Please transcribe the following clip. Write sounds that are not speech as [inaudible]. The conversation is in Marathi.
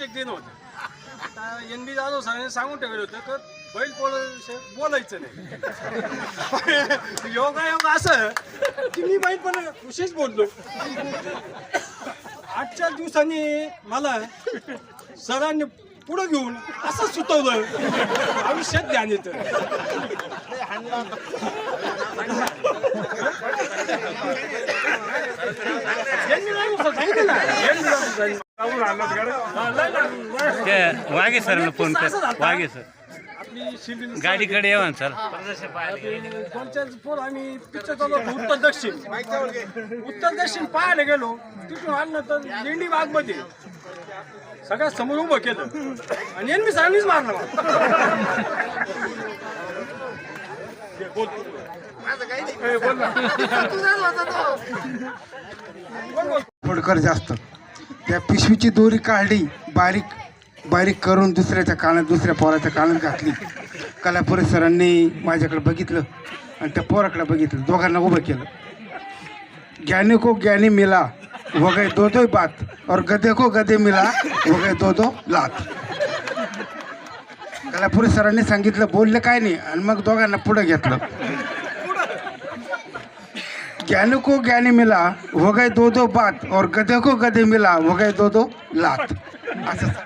चेक देणं होतं. एन बी जाधव सरांनी सांगून ठेवलं होतं की बैल पोळ बोलायचं नाही. [laughs] योगा योगा असं की मी बैल पण विशेष बोललो. आजच्या दिवसांनी मला सरांनी पुढं घेऊन असं सुचवलं. आयुष्यात ध्यान येतं. [laughs] वागे सर ते फोन कर. वागे सर गाडीकडे येवा सर आम्ही पिक्चर चालू होतो उत्तर दक्षिण उत्तर दक्षिण पाहायला गेलो. तिथून आणलं तर लेंडी बागमध्ये सगळ्यात समोर उभं केलं. आणि यांनी सांगलीच मारलं. बोल. फडकर जास्त. त्या पिशवीची दोरी काढली बारीक बारीक करून दुसऱ्याच्या कानात दुसऱ्या पोराच्या कानात घातली. कलापुरे सरांनी माझ्याकडे बघितलं आणि त्या पोराकडे बघितलं. दोघांना उभं केलं. ज्ञानी को ज्ञानी मिला वो दो दो बात. और गधे को गधे मिला वो दो दो लात. कलापुरे सरांनी सांगितलं बोललं काय नाही आणि मग दोघांना पुढं घेतलं. ज्ञान को ज्ञानी मिला वगै दो दो बात और गधे को गधे मिला वगै दो दो लात. असं